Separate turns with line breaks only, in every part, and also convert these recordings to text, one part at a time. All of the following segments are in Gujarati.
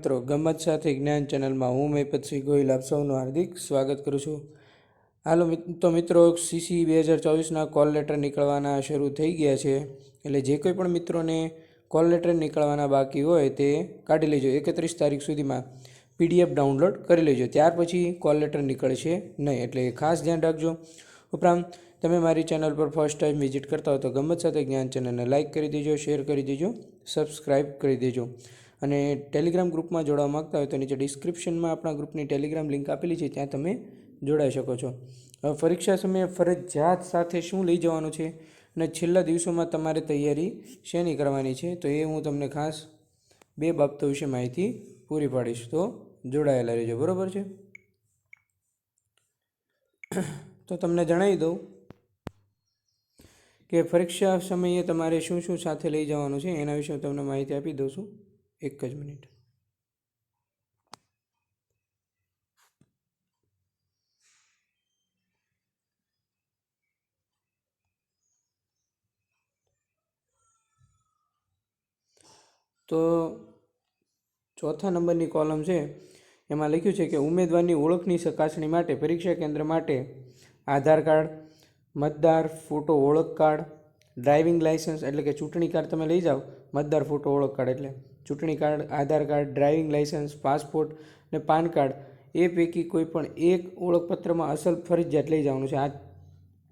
મિત્રો ગમત સાથે જ્ઞાન ચેનલમાં હું મહિપતસિંહ ગોહિલ આપ સૌનું હાર્દિક સ્વાગત કરું છું. હાલો તો મિત્રો સીસી બે હજાર ચોવીસના કોલ લેટર નીકળવાના શરૂ થઈ ગયા છે. એટલે જે કોઈ પણ મિત્રોને કોલ લેટર નીકળવાના બાકી હોય તે કાઢી લેજો. એકત્રીસ તારીખ સુધીમાં પીડીએફ ડાઉનલોડ કરી લેજો. ત્યાર પછી કોલ લેટર નીકળશે નહીં. એટલે ખાસ ધ્યાન રાખજો. ઉપરાંત, તમે મારી ચેનલ પર ફર્સ્ટ ટાઈમ વિઝિટ કરતા હો તો ગમત સાથે જ્ઞાન ચેનલને લાઇક કરી દેજો, શેર કરી દેજો સબસ્ક્રાઈબ કરી દેજો. અને ટેલિગ્રામ ગ્રુપમાં જોડાવા માગતા હોય તો નીચે ડિસ્ક્રિપ્શનમાં આપણા ગ્રુપની ટેલિગ્રામ લિંક આપેલી છે, ત્યાં તમે જોડાઈ શકો છો. પરીક્ષા સમયે ફરજિયાત સાથે શું લઈ જવાનું છે અને છેલ્લા દિવસોમાં તમારે તૈયારી શેની કરવાની છે, તો એ હું તમને ખાસ બે બાબતો વિશે માહિતી પૂરી પાડીશ. તો જોડાયેલા રહેજો, બરાબર છે? તો તમને જણાવી દઉં કે પરીક્ષા સમયે તમારે શું શું સાથે લઈ જવાનું છે, એના વિશે હું તમને માહિતી આપી દઉં છું. એક જ મિનિટ. તો ચોથા નંબરની કોલમ છે, એમાં લખ્યું છે કે ઉમેદવારની ઓળખની ચકાસણી માટે પરીક્ષા કેન્દ્ર માટે આધાર કાર્ડ, મતદાર ફોટો ઓળખ કાર્ડ, ડ્રાઇવિંગ લાઇસન્સ એટલે કે ચૂંટણી કાર્ડ તમે લઈ જાઓ, મતદાર ફોટો ઓળખ કાર્ડ એટલે. ચૂંટણી card, Aadhaar card, driving licence, passport ને પાન કાર્ડ, એ પૈકી કોઈ પણ એક ઓળખપત્રમાં અસલ ફરજિયાત લઈ જવાનું છે. આ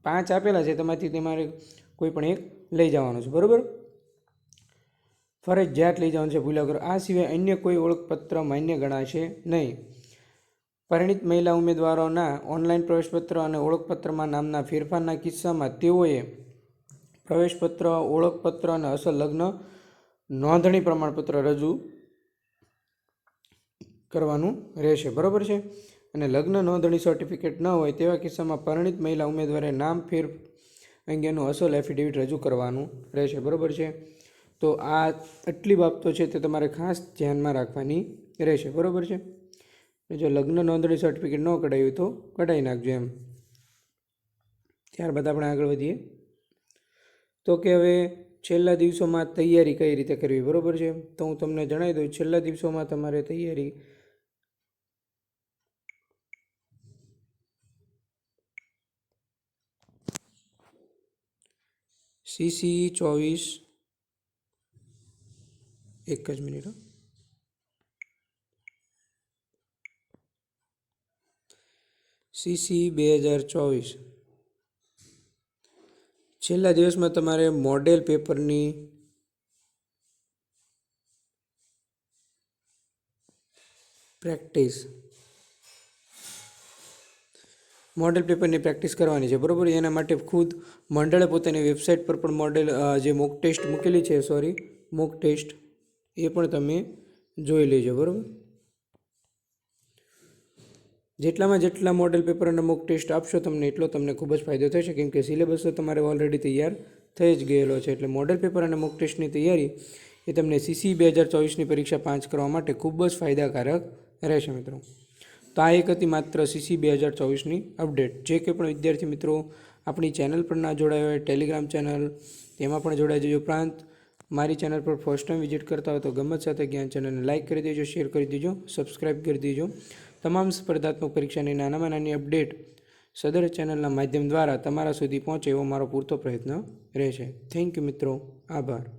પાંચ આપેલા છે, તેમાંથી તમારે કોઈ પણ એક લઈ જવાનું છે. બરાબર? ફરજિયાત લઈ જવાનું છે ભૂલ્યા કરો આ સિવાય અન્ય કોઈ ઓળખપત્ર માન્ય ગણાશે નહીં. પરિણિત મહિલા ઉમેદવારોના ઓનલાઈન પ્રવેશપત્ર અને ઓળખપત્રમાં નામના ફેરફારના કિસ્સામાં તેઓએ પ્રવેશપત્ર, ઓળખપત્ર અને અસલ લગ્ન નોંધણી પ્રમાણપત્ર રજૂ કરવાનું રહેશે. બરાબર છે? અને લગ્ન નોંધણી સર્ટિફિકેટ ન હોય તેવા કિસ્સામાં પરિણિત મહિલા ઉમેદવારે નામ ફેર અંગેનું અસલ એફિડેવિટ રજૂ કરવાનું રહેશે. બરાબર છે? તો આ આટલી બાબતો છે તે તમારે ખાસ ધ્યાનમાં રાખવાની રહેશે. બરાબર છે? જો લગ્ન નોંધણી સર્ટિફિકેટ ન કઢાવ્યું તો કઢાવી નાખજો એમ. ત્યારબાદ આપણે આગળ વધીએ. તો કે હવે છેલ્લા દિવસોમાં તૈયારી કઈ રીતે કરવી, બરાબર છે? તો હું તમને જણાવી દઉં, છેલ્લા દિવસોમાં તમારે તૈયારી સીસી ચોવીસ, એક જ મિનિટ સીસી બે હજાર ચોવીસ. છેલ્લા દિવસમાં તમારે મોડેલ પેપરની પ્રેક્ટિસ, મોડેલ પેપરની પ્રેક્ટિસ કરવાની છે, બરાબર? એના માટે ખુદ મંડળે પોતાની વેબસાઇટ પર પણ મોડેલ જે મોક ટેસ્ટ મૂકેલી છે, સોરી, મોક ટેસ્ટ, એ પણ તમે જોઈ લેજો, બરાબર? જેટલામાં જેટલા મોડેલ પેપર અને મોક ટેસ્ટ આપશો તમને એટલો તમને ખૂબ જ ફાયદો થશે. કેમ કે સિલેબસ તો તમારે ઓલરેડી તૈયાર થઈ જ ગયેલો છે. એટલે મોડેલ પેપર અને મોક ટેસ્ટની તૈયારી એ તમને સીસી બે હજાર ચોવીસની પરીક્ષા પાંચ કરવા માટે ખૂબ જ ફાયદાકારક રહેશે મિત્રો. તો આ એક હતી માત્ર સીસી બે હજાર ચોવીસની અપડેટ જે કંઈ પણ વિદ્યાર્થી મિત્રો આપણી ચેનલ પર ના જોડાયા હોય ટેલિગ્રામ ચેનલ તેમાં પણ જોડાઈ જજો. ઉપરાંત મારી ચેનલ પર ફર્સ્ટ ટાઈમ વિઝિટ કરતા હોય તો ગમત સાથે જ્ઞાન ચેનલને લાઇક કરી દેજો શેર કરી દેજો સબસ્ક્રાઇબ કરી દેજો. તમામ સ્પર્ધાત્મક પરીક્ષાની નાનામાં નાની અપડેટ સદર ચેનલના માધ્યમ દ્વારા તમારા સુધી પહોંચે એવો મારો પૂરતો પ્રયત્ન રહેશે. થેન્ક યુ મિત્રો. આભાર.